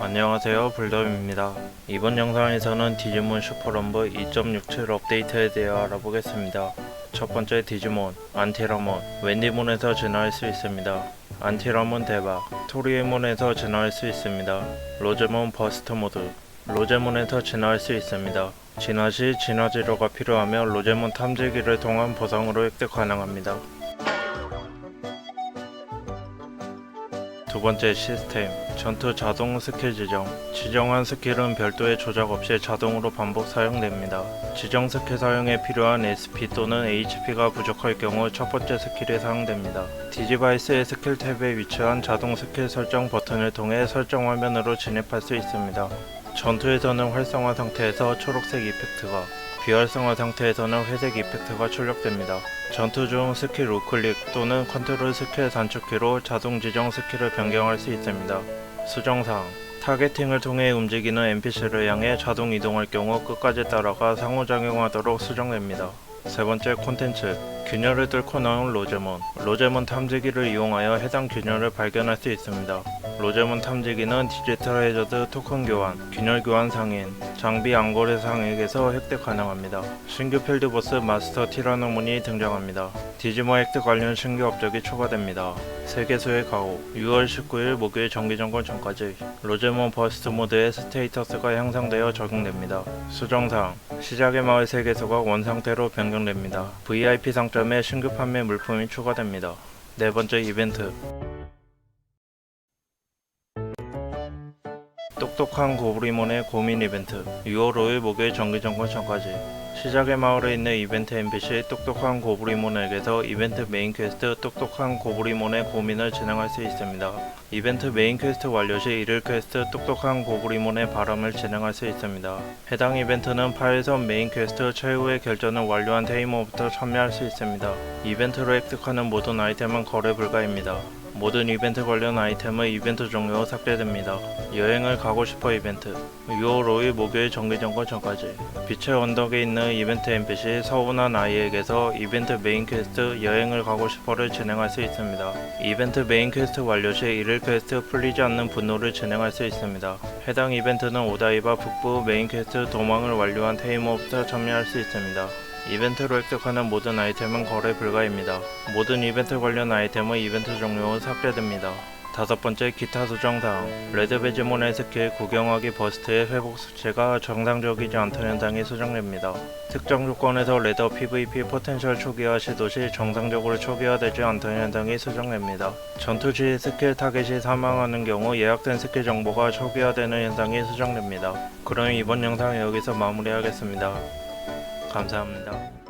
안녕하세요 불덤입니다. 이번 영상에서는 디지몬 슈퍼럼블 2.67 업데이트에 대해 알아보겠습니다. 첫 번째 디지몬 안티라몬. 웬디몬에서 진화할 수 있습니다. 안티라몬 대박. 토리에몬에서 진화할 수 있습니다. 로제몬 버스트 모드. 로제몬에서 진화할 수 있습니다. 진화 시 진화 재료가 필요하며 로제몬 탐지기를 통한 보상으로 획득 가능합니다 두 번째 시스템 전투 자동 스킬 지정 지정한 스킬은 별도의 조작 없이 자동으로 반복 사용됩니다. 지정 스킬 사용에 필요한 SP 또는 HP가 부족할 경우 첫 번째 스킬이 사용됩니다. 디지바이스의 스킬 탭에 위치한 자동 스킬 설정 버튼을 통해 설정 화면으로 진입할 수 있습니다. 전투에서는 활성화 상태에서 초록색 이펙트가 비활성화 상태에서는 회색 이펙트가 출력됩니다. 전투 중 스킬 우클릭 또는 컨트롤 스킬 단축키로 자동 지정 스킬을 변경할 수 있습니다. 수정사항 타겟팅을 통해 움직이는 NPC를 향해 자동 이동할 경우 끝까지 따라가 상호작용하도록 수정됩니다. 세 번째 콘텐츠 균열을 뚫고 나온 로제몬 로제몬 탐지기를 이용하여 해당 균열을 발견할 수 있습니다. 로제몬 탐지기는 디지털 해저드 토큰 교환, 균열 교환 상인, 장비 앙고레 상에게서 획득 가능합니다. 신규 필드보스 마스터 티라노몬이 등장합니다. 디지몬 획득 관련 신규 업적이 추가됩니다. 세계수의 가오 6월 19일 목요일 정기점검 전까지 로제몬 버스트 모드의 스테이터스가 향상되어 적용됩니다. 수정사항 시작의 마을 세계수가 원상태로 변경됩니다. VIP 상점에 신규 판매 물품이 추가됩니다. 네 번째 이벤트 똑똑한 고브리몬의 고민 이벤트 6월 5일 목요일 정기점검 전까지 시작의 마을에 있는 이벤트 NPC 똑똑한 고브리몬에게서 이벤트 메인 퀘스트 똑똑한 고브리몬의 고민을 진행할 수 있습니다. 이벤트 메인 퀘스트 완료 시 일일 퀘스트 똑똑한 고브리몬의 바람을 진행할 수 있습니다. 해당 이벤트는 파일선 메인 퀘스트 최후의 결전을 완료한 테이머부터 참여할 수 있습니다. 이벤트로 획득하는 모든 아이템은 거래 불가입니다. 모든 이벤트 관련 아이템은 이벤트 종료 후 삭제됩니다. 여행을 가고 싶어 이벤트 6월 5일 목요일 정기점검 전까지 빛의 언덕에 있는 이벤트 NPC 서운한 아이에게서 이벤트 메인 퀘스트 여행을 가고 싶어를 진행할 수 있습니다. 이벤트 메인 퀘스트 완료 시 일일 퀘스트 풀리지 않는 분노를 진행할 수 있습니다. 해당 이벤트는 오다이바 북부 메인 퀘스트 도망을 완료한 테이머부터 참여할 수 있습니다. 이벤트로 획득하는 모든 아이템은 거래 불가입니다. 모든 이벤트 관련 아이템은 이벤트 종료 후 삭제됩니다. 다섯 번째 기타 수정 사항 레드 베지몬의 스킬 구경하기 버스트의 회복 수치가 정상적이지 않던 현상이 수정됩니다. 특정 조건에서 레더 PVP 포텐셜 초기화 시도 시 정상적으로 초기화되지 않던 현상이 수정됩니다. 전투 시 스킬 타겟이 사망하는 경우 예약된 스킬 정보가 초기화되는 현상이 수정됩니다. 그럼 이번 영상 여기서 마무리하겠습니다. 감사합니다.